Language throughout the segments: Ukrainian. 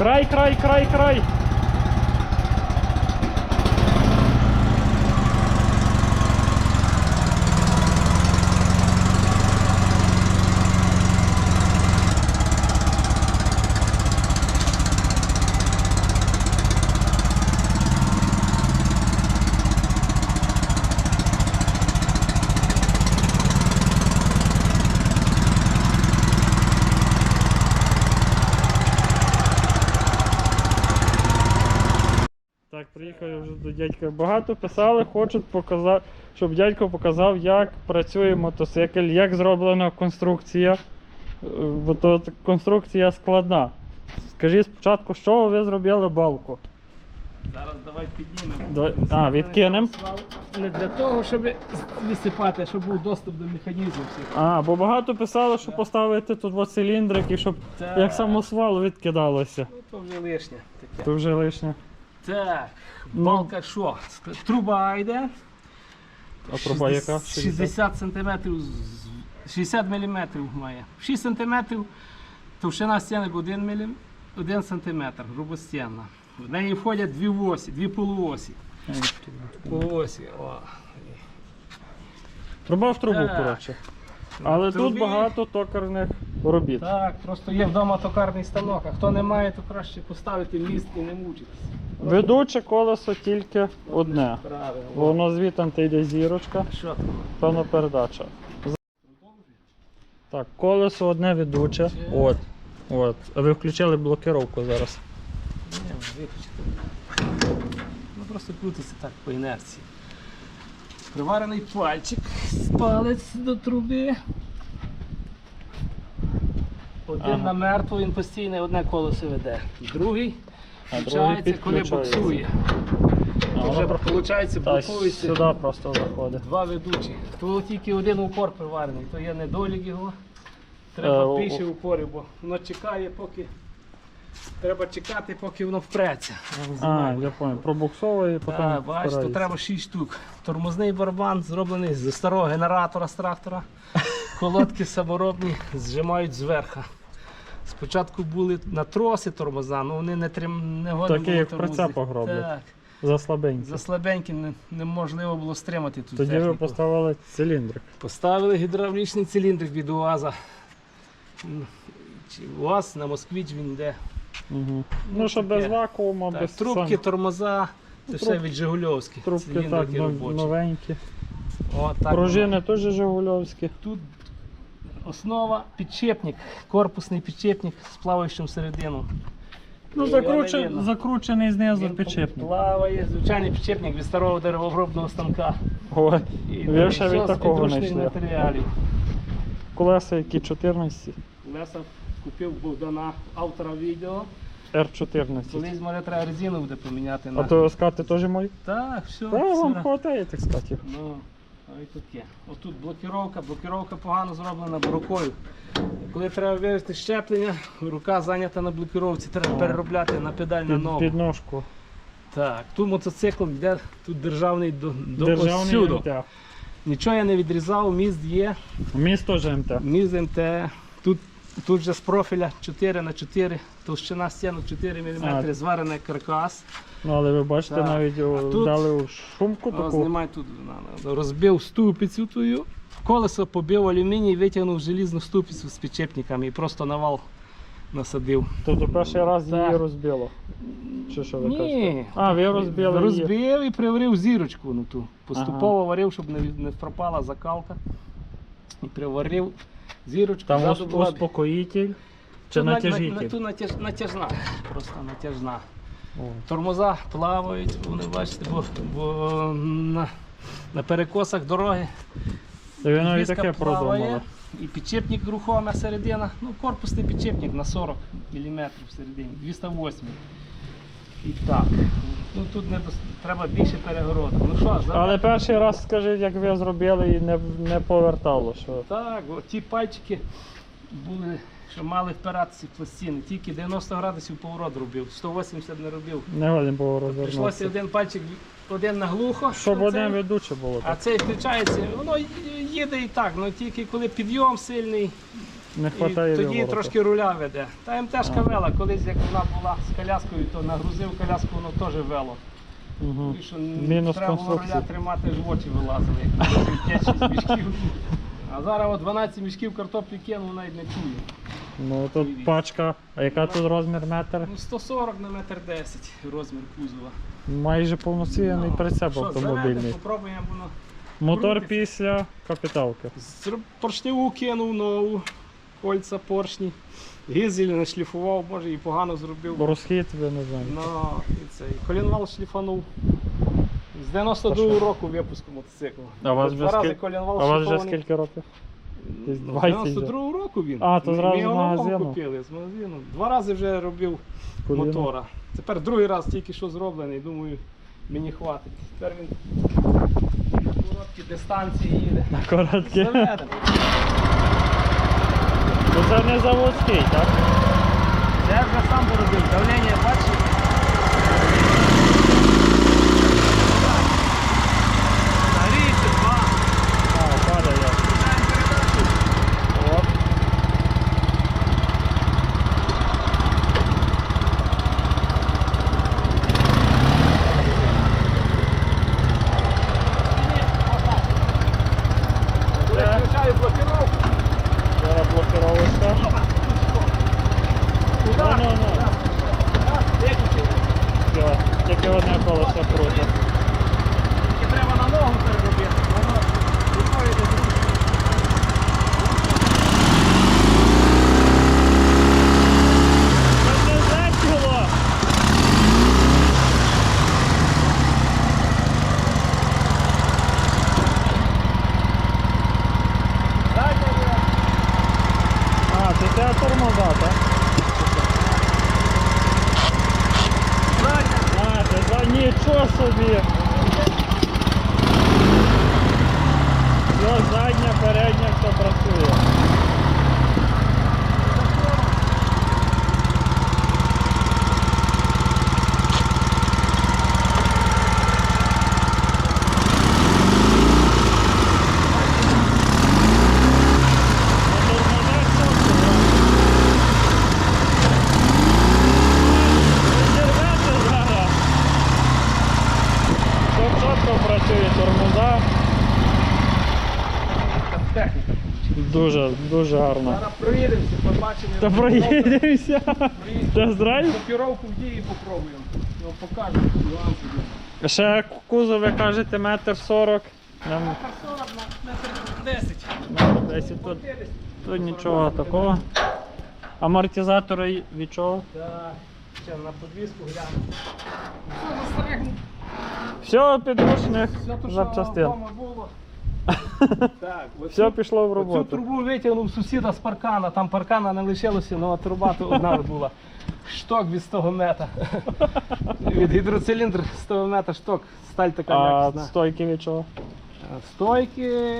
Край, край, край, край. Так, приїхали вже до дядька. Багато писали, хочуть показати, щоб дядько показав, як працює мотоцикл, як зроблена конструкція. Е, Бо то конструкція складна. Скажіть спочатку, з чого ви зробили балку? Зараз давай піднімемо. Давай- а, відкинемо? Не для того, щоб висипати, щоб був доступ до механізму всіх. А, бо багато писали, що поставити тут два циліндрик і щоб Так. як самосвал відкидалося. Ну, то вже лишнє таке. То вже лишнє. Так, Ну. балка що? Труба йде. А труба яка? 60 см, 60 мм має. 6 см, товщина стінок 1 мм, 1 см, грубостінна. В неї входять дві осі, дві полуосі. Полуосі, о. Труба в трубу, Так. коротше. Але На тут багато токарних робіт. Так, просто є вдома токарний станок, а хто не має, то краще поставити міст і не мучитися. Ведуче колесо тільки одне. Воно звідти йде зірочка, певна передача. Так, колесо одне ведуче. От. От. А ви включили блокировку зараз. Ні, виключити. Ну просто крутиться так по інерції. Приварений пальчик, палець до труби. Один Ага. на мертву, він постійно одне колесо веде. Другий А другий коли боксує. А Вже воно виходить, та, блокується. сюди просто заходить. Два ведучі. То тільки один упор приварений, то є недолік його. Е, Треба більше упорів, бо воно чекає, поки. Треба чекати, поки воно впреться. А, я понял. Пробуксовує і потім. Так, бачиш, то впирається. треба 6 штук. Тормозний барабан зроблений з старого генератора з трактора. Колодки саморобні зжимають зверху. Спочатку були на троси тормоза, але вони не трим не годні Такі, були як в тормозити. прицепах. Так, За слабенькі. за слабенькі не- неможливо було стримати ту Тоді ви техніку. поставили циліндрик. Поставили гідравлічний циліндр від УАЗа. М, чи УАЗ на Москвич він йде. Угу. Ну, Ну, що без таке. вакууму, Так, без трубки, сам- тормоза, це Ну, все труб- від Жигульовських. трубки так, циліндрики нов- робочі. новенькі. О, так Пружини теж Жигульовські. Тут основа підчепник, корпусний підчепник з плаваючим середину. Ну, закручен, закручений знизу Він підшипник. Плаває, звичайний підчепник від старого деревообробного станка. Ой, І ви ще від такого не йшли. матеріалів. Колеса які 14, Леса купив Богдана, автора відео. R14. Колись може треба резину буде поміняти А на. то скати теж мої? Так, все. Так, вам хватає тих скатів. Ну, а і таке. Отут блокіровка, блокіровка погано зроблена бо рукою. Коли треба вивести щеплення, рука зайнята на блокіровці, треба переробляти на педаль на ногу. Підножку. Так, тут мотоцикл йде, тут державний до, до Державний осюду. МТ. Нічого я не відрізав, міст є, Міст теж МТ. міст МТ. Тут, же з профіля 4 на 4 товщина стінок 4 мм, А. зварений каркас. Ну, але ви бачите, Так. навіть о, А тут- дали шумку О, таку. знімай тут, на, на, розбив ступицю тую, колесо побив алюміній, витягнув желізну ступицю з підчепниками і просто на вал насадив. Тобто перший раз її Так. розбило. Чи що ви кажете? Ні. А, ви розбили її. Розбив і приварив зірочку на ту. Поступово варив, щоб не, не пропала закалка. І приварив зірочку. Там ззаду ус- була- успокоїтель чи Тут на- натяжитель? На, на, ту натяж, натяжна, просто натяжна. О. Тормоза плавають, вони бачите, бо, бо на, на перекосах дороги Та таке плаває. І підчепник рухома середина. Ну, корпусний підчепник на 40 мм всередині, 208 І так. Ну тут не треба більше перегородок. Ну що, за... Але перший раз скажіть, як ви зробили і не, не повертало. Що... так, о, ті пальчики були, що мали впиратися в пластини. Тільки 90 градусів поворот робив, 180 не робив. Не годен було Прийшлося один пальчик, один наглухо. Щоб а цей- ведуче було. А Так. цей включається, воно їде і так, але тільки коли підйом сильний, Не І тоді виворота. трошки руля веде. Та МТшка вела, колись як вона була з коляскою, то нагрузив коляску, воно теж вело. Угу. І що Мінус треба було конструкції. руля тримати, аж в очі вилазили, як 5-6 мішків. А зараз от 12 мішків картоплі кинув, навіть не чую. Ну тут пачка. А яка тут розмір метр? Ну 140 на метр 10 розмір кузова. Майже повноцінний Ну, прицеп що, автомобільний. Попробуємо воно. Мотор крутиться. після капіталки. Зроб- Поршневу кинув нову, кольця поршні. Гізель не шліфував, може і погано зробив. Розхід, ви не знаю. І цей. Колінвал шліфанув. З 92-го року випуску мотоциклу. А у вас Два вже скіль- колінвал А вас вже скільки років? Десь Ну, 20 З 92-го року він. А, то зразу ми його нового купили з магазину. Два рази вже робив Коліно. мотора. Тепер другий раз тільки що зроблений, думаю, мені хватить. Тепер він на короткі дистанції їде. На короткі. Заведемо. Це не заводський, так? Я вже сам поробив. Давлення бачиш? Нагріється два. А, падає. Включаємо передачу. Оп. Я включаю блокировку. Зараз блокировочка. Куди? Ну, ну, ну. Раз, виключив. Все, тільки одне колесо крутить. Тільки треба на ногу переробити. Воно відходить до другого. Це не весело! Задня буде. А, це це тормоза, так? Задня. А, це за нічого собі. Все, задня, передня, все працює. На тормозах чітко, брат. Зірветься зараз. Все чітко працює тормоза. Техніка. Дуже, гарно. Зараз проїдемося, побачимо. Та проїдемося. Тест-драйв. Блокировку в дії попробуємо. Ну, покажемо нюанси. Ще кузов, ви кажете, метр сорок. Нам 40 на метр 10. метр десять тут, тут нічого такого. Амортизатори від чого? Так, ще на подвіску глянемо. Все підручних то, що запчастин. Так, Все пішло в Цю роботу. трубу витягнув сусіда з паркана, там паркана не лишилося, але труба то одна була. Шток від 100 метра. Від гідроциліндр 100 метра шток, сталь така А якісна. стойки від чого? А, Стойки.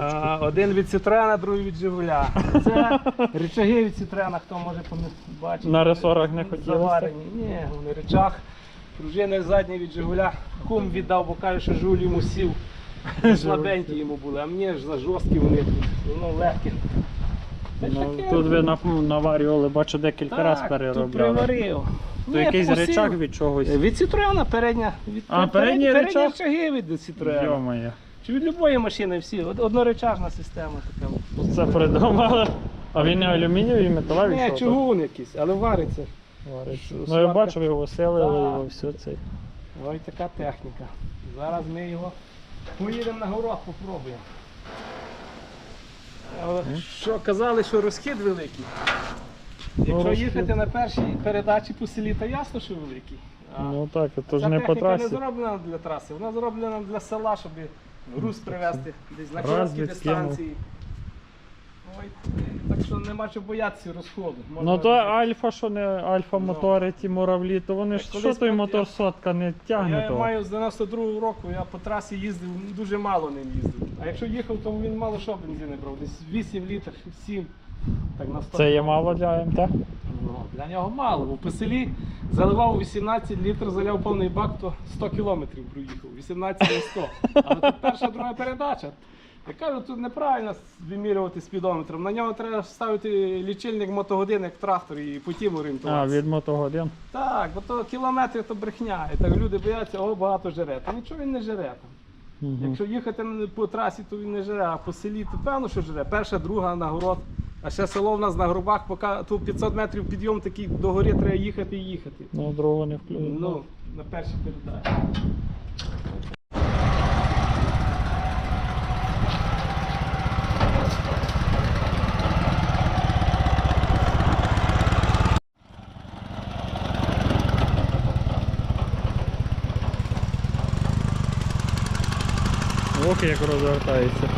А, один від Citroena, другий від Жигуля. Це рычаги від Citroena, хто може пам'ят- бачити. На ресорах не хотілося? Заварені. Ні, вони рычаг. Пружини задні від Жигуля. Кум віддав, бо каже, що Жигуль йому сів. Слабенькі йому були, а мені ж за жорсткі вони ну, легкі. Ну, тут ви нав- наварювали, бачу, декілька разів тут переробляли. приварив. То Ні, якийсь посів. речак від чогось. Від Citroena передня. Від, А, передній передні рычаг? рычаги від Citroena. Йо-моє. Чи від будь-якої машини всі. Од- Одноречажна система така. Це придумали. А він не алюмінієвий, металевий? Ні, що то? чугун якийсь, але вариться. Вариться. Ну я сварка? бачив його сили, Так. його все це. Ой, така техніка. Зараз ми його поїдемо на город, попробуємо. Але Що казали, що розхід великий. Якщо Ну, розхід. їхати на першій передачі по селі, то ясно, що великий. А Ну так, то ж ця не по техніка трасі. не зроблена для траси, вона зроблена для села, щоб груз привезти десь на короткі дистанції. Ой, так що нема чого боятися розходу. Можна Ну то альфа, що не альфа мотори, ті муравлі, то вони ж що колись той от мотор я- сотка не тягне Я того. маю з 92-го року, я по трасі їздив, дуже мало ним їздив. А якщо їхав, то він мало що бензини брав, десь 8 літрів, 7. Так на 100 Це є мало для МТ? Ну, для нього мало, бо по селі заливав 18 літрів, заляв повний бак, то 100 кілометрів проїхав. 18 на 100. Але тут перша друга передача. Я кажу, тут неправильно вимірювати спідометром. На нього треба ставити лічильник мотогодин, як трактор, і по тім А, від мотогодин. Так, бо то кілометри то брехня. І так люди бояться, о, багато жере. Та нічого він не жере там. Мгм. Якщо їхати по трасі, то він не жере, а по селі, то певно, що жере. Перша, друга на город. А ще село в нас на грубах, поки тут 500 метрів підйом такий до гори треба їхати і їхати. Ну, другого не включено. Ну, на першій передачі. Ох, як розвертається.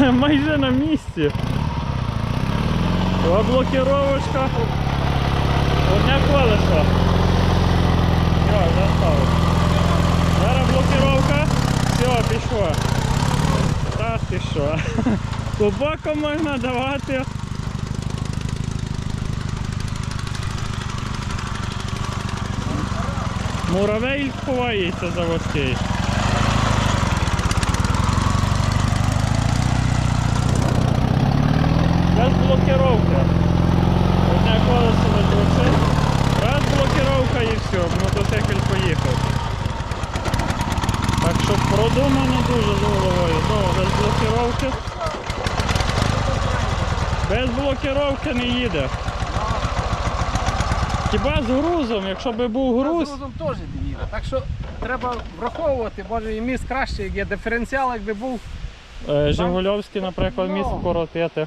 Майже на місці. О, блокіровочка. Одне колесо. Все, заставив. Зараз блокіровка. Все, пішло. Та ти що? Можна давати. Муравей ховається заводський. Без блокировки. Одне колесо відлучив. Раз блокировка і все, мотоцикль поїхав. Так що продумано дуже з головою. Знову без блокировки. Без блокировки не їде. Хіба з грузом, якщо би був груз. З грузом теж не їде. Так що треба враховувати, може і міст краще, як є диференціал, якби був. Е, Жигульовський, наприклад, міст Ну. коротити.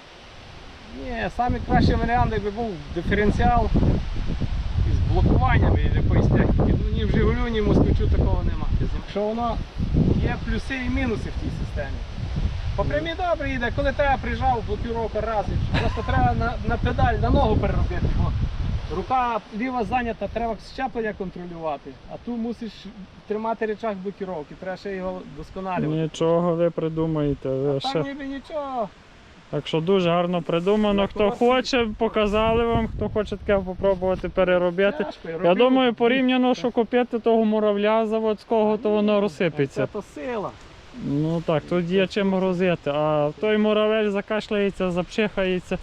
Ні, самий кращий варіант, якби був диференціал із блокуваннями і якоїсь техніки. Ну ні в Жигулю, ні в москвичу такого немає. Якщо воно є плюси і мінуси в тій системі. По прямій добре йде, коли треба приїжджав, блокіровка раз. Просто треба на, на педаль, на ногу переробити. Рука ліва зайнята, треба щеплення контролювати. А тут мусиш тримати речах блокіровки, треба ще його досконалювати. Нічого ви придумаєте. Ви А ще... так ніби нічого. Так що дуже гарно придумано. Хто хоче, показали вам, хто хоче таке попробувати переробити. Я думаю, порівняно, що купити того муравля заводського, то воно розсипеться. Це то сила. Ну так, тут є чим грузити. А той муравель закашляється, запчихається,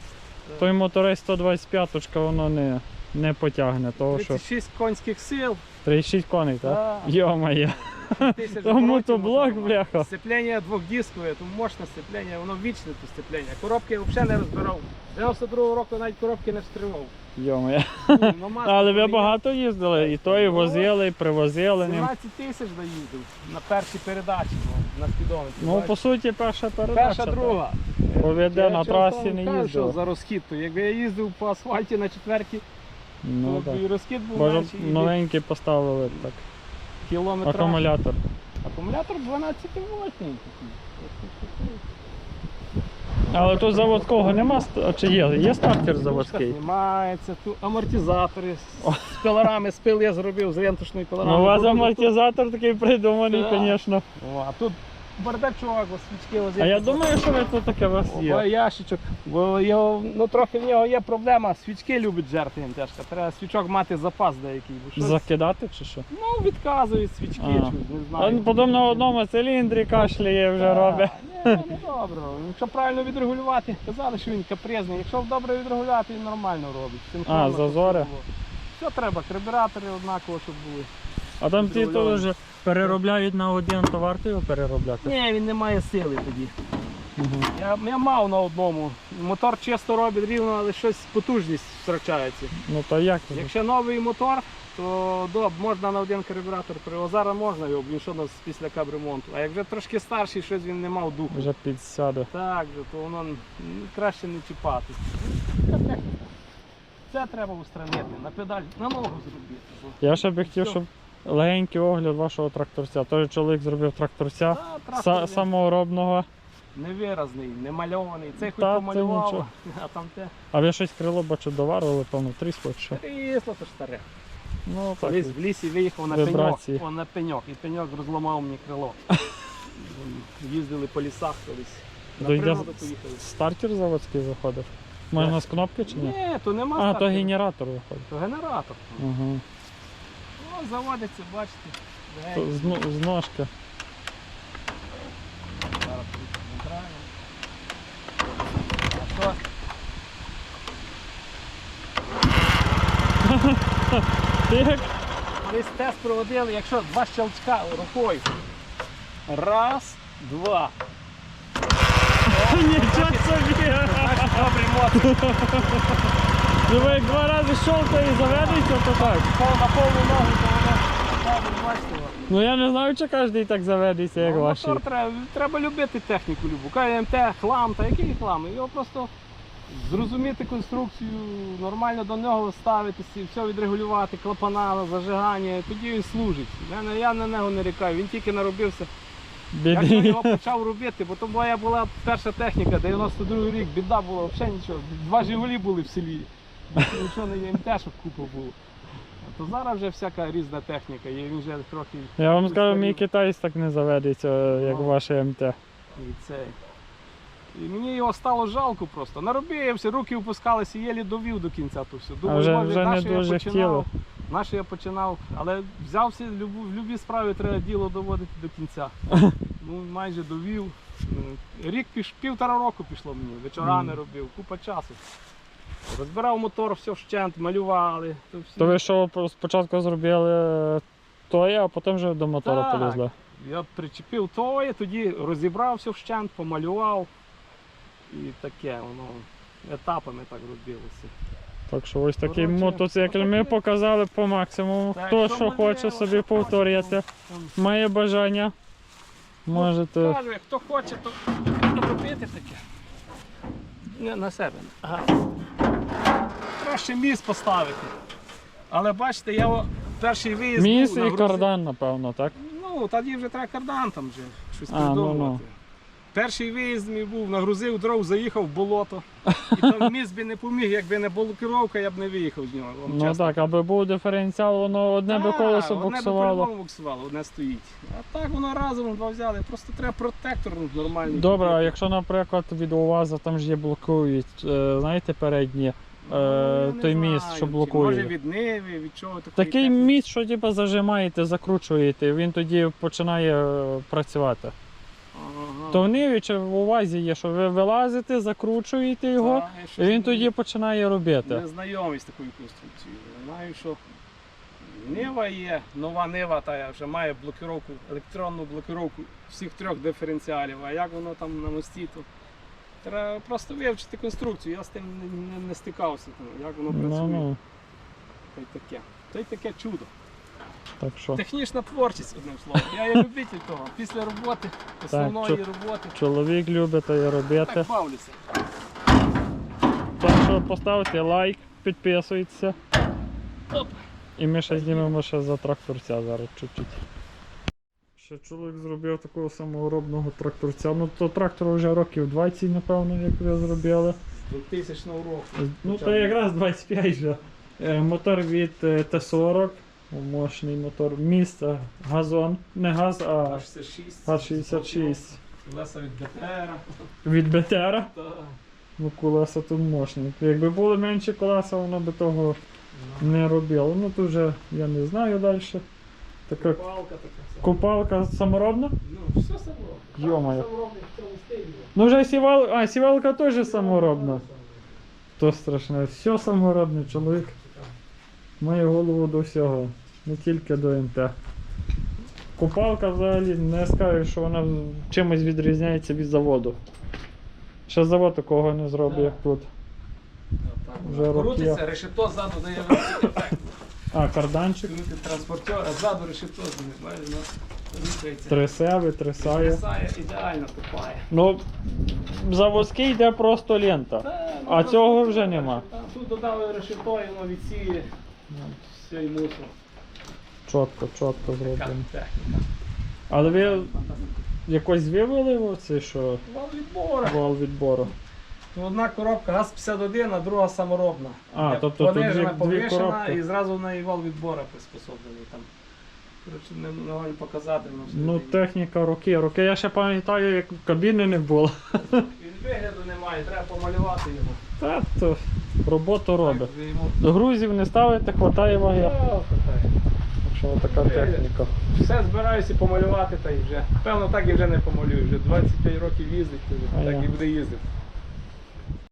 той моторей 125 воно не, не потягне. Того, що 36 конських сил. 36 коней, так? Да. Йо-моє. Тисяч Тому то блок, бляха. Сцеплення двохдискове, то мощне сцеплення, воно вічне то сцеплення. Коробки я взагалі не розбирав. 92-го року навіть коробки не встривав. Йо-моє. Ну, Але ви багато їздили, і то і возили, і привозили. ним. 17 тисяч доїздив на першій передачі ну, на спідометрі. Ну, по суті, перша передача. Перша, друга. Поведе, на трасі не їздив. за розхід, то якби я їздив по асфальті на четвертій, Ну, то і розхід був менший, новенький поставили так. Кілометр. Акумулятор. Акумулятор 12 вольтний. Але тут заводського нема, чи є? Є стартер заводський. Знімається, тут амортизатори з з пилорами, спил я зробив з рентушної пилорами. Ну, у вас амортизатор такий придуманий, звісно. А тут бардачок, ось свічки возити. А я думаю, що ви тут таке у вас О, є. ящичок. Бо його, ну, трохи в нього є проблема, свічки любить жерти їм тяжко. Треба свічок мати запас деякий. Бо щось, Закидати чи що? ну, відказують свічки, А. чуть, не А знаю. потім на одному циліндрі кашляє вже робить. Ні, ну добре. Якщо правильно відрегулювати, казали, що він капризний. Якщо добре відрегулювати, він нормально робить. Синхронно, А, зазори? Все треба, карбюратори однаково, щоб були. А там ті теж переробляють на один, то варто його переробляти. Ні, він не має сили тоді. Мгм. Я, я мав на одному. Мотор чисто робить рівно, але щось потужність втрачається. Ну то як? це? Якщо новий мотор, то доб, можна на один карбюратор привозити. Зараз можна його, блін, що у нас після кабремонту. А як вже трошки старший, щось він не мав духу. Вже підсяде. Так же, то воно м, краще не чіпати. Це треба устранити, на педаль, на ногу зробити. Я ще би хотів, щоб легенький огляд вашого тракторця. Той чоловік зробив тракторця Та, трактор са- він саморобного. невиразний, не мальований. Цей хоч Та, це помалював, нічого. а там те А ви щось крило бачу доварили, певно, трісло чи що. крісло то ж старе. Ну так. Колись в лісі виїхав на Вібрації. пеньок, о, на пеньок, і пеньок розламав мені крило. Їздили по лісах колись. На природу поїхали. стартер заводський виходив. Можна з кнопки чи ні? Ні, то нема А, то генератор виходить. То генератор. Угу. Ну, заводиться, бачите. З ну, ножка. Ми тест проводили, якщо два щелчка рукою. Раз, два. Нічого собі! Добрий мотор. Диви, два рази щолкає і заведеться, то так. На повну ногу Ну я не знаю, чи кожен так заведеться, як Ну, ваші. мотор треба, треба любити техніку любу. КМТ, хлам, та який хлам. Його просто зрозуміти конструкцію, нормально до нього ставитися, все відрегулювати, клапана, зажигання, тоді він служить. Я, на- я на нього не рікаю, він тільки наробився. Я його почав робити, бо то моя була перша техніка, 92 рік, біда була, взагалі нічого. Два Жигулі були в селі. Нічого не МТ, щоб купа було. То зараз вже всяка різна техніка, є він вже трохи. Я вам скажу, мій китайсь так не заведеться, як Ну. ваше МТ. І цей. І мені його стало жалко просто. Наробився, руки опускалися, єлі довів до кінця то все. А вже, може, вже не наше я дуже починав. Наше я починав, але взявся в любій справі треба діло доводити до кінця. ну, майже довів. Рік півтора року пішло мені, вечорами Мгм. робив, купа часу. Розбирав мотор, все вщент, малювали. То, всі. То ви що спочатку зробили тоє, а потім вже до мотора Так. полізли. Я причепив тоє, тоді розібрав все вщент, помалював. І таке воно етапами так робилося. Так що ось такий Коротше, мотоцикл ми показали по максимуму. Так, Хто що хоче собі повторяти, ну, має бажання. Можете. Кажу, хто хоче, то робити таке. Не на себе. Ага. Краще міст поставити. Але бачите, я перший виїзд. Міс був, і кардан, напевно, так? Ну, тоді вже треба кардан там вже щось А, ну, придумувати. ну. Перший виїзд мій був, нагрузив дров, заїхав в болото. І там міст би не поміг, якби не блокировка, я б не виїхав з нього. вам Ну чесно так, аби був диференціал, воно одне би колесо Одне буксувало. по-любому буксувало, одне стоїть. А так воно разом два взяли. Просто треба протектор нормальний. Добре, а купити. якщо, наприклад, від УАЗа там ж є блокують, е, знаєте, передні. Ну, той міст, що блокує. Може від Ниви, від чого такої Такий міст, що типу, зажимаєте, закручуєте, він тоді починає е, працювати. Ага. То в Ниві чи в УАЗі є, що ви вилазите, закручуєте його, Так, я і він не- тоді починає робити. Не знайомий з такою конструкцією. Знаю, що Нива є, нова Нива, та вже має блокировку, електронну блокировку всіх трьох диференціалів. А як воно там на мості, то треба просто вивчити конструкцію. Я з тим не, не, не стикався, там, як воно Ну, працює. ну, Та й таке. Та й таке чудо. так що. Технічна творчість, одним словом. Я є любитель того. Після роботи, основної чо- роботи. Чоловік любить і робити. Так бавлюся. Так що поставте лайк, підписуйтеся. Оп. І ми ще знімемо ще за тракторця зараз чуть-чуть. Ще чоловік зробив такого саморобного тракторця. Ну то трактору вже років 20, напевно, як ви зробили. 2000 року. Ну то якраз 25 вже. Е, Мотор від е, Т40, мощний мотор. Місце, газон. Не газ, а Г66. ГАЗ-66. Колеса від БТРа. Від БТРа. Та, Ну колеса тут мощні. Якби були менші колеса, воно би того не робило. Ну тут вже я не знаю далі. Така Палка така. купалка саморобна. Ну, все саморобне. Йо-моє. Саморобне в цьому стилі. Ну вже сівал... а, сівалка теж саморобна. То страшне. Все саморобне, чоловік. Має голову до всього. Не тільки до МТ. Купалка взагалі не скажу, що вона чимось відрізняється від заводу. Ще завод такого не зробив, як тут. Вже. Крутиться, решето ззаду дає ефект. А, карданчик. Крутить транспортер, а ззаду решето знімає, воно рухається. Трясе, витрясає. Трясає, ідеально купає. Ну, заводський йде просто лента. Та, ну, А просто цього вже додали нема. решето. Тут додали решето, і воно відсіє все і мусор. Чітко, чітко Така зроблено. техніка. Але ви якось вивели оце, що Вал відбора. вал відбору? Ну, Одна коробка ГАЗ-51, а друга саморобна. А, Як тобто тут понижена, дві- дві повишена, коробки. і зразу на вал відбора приспособлений там. Коротше, не могли показати. ну, все Ну, техніка роки. Роки я ще пам'ятаю, як кабіни не було. Він вигляду немає, треба помалювати його. Та то роботу робить. Так, йому- грузів не ставите, хватає ваги. Так. Так така техніка. Все збираюся помалювати та й вже. Певно, так і вже не помалюю. Вже 25 років їздить, то А так я. і буде їздити.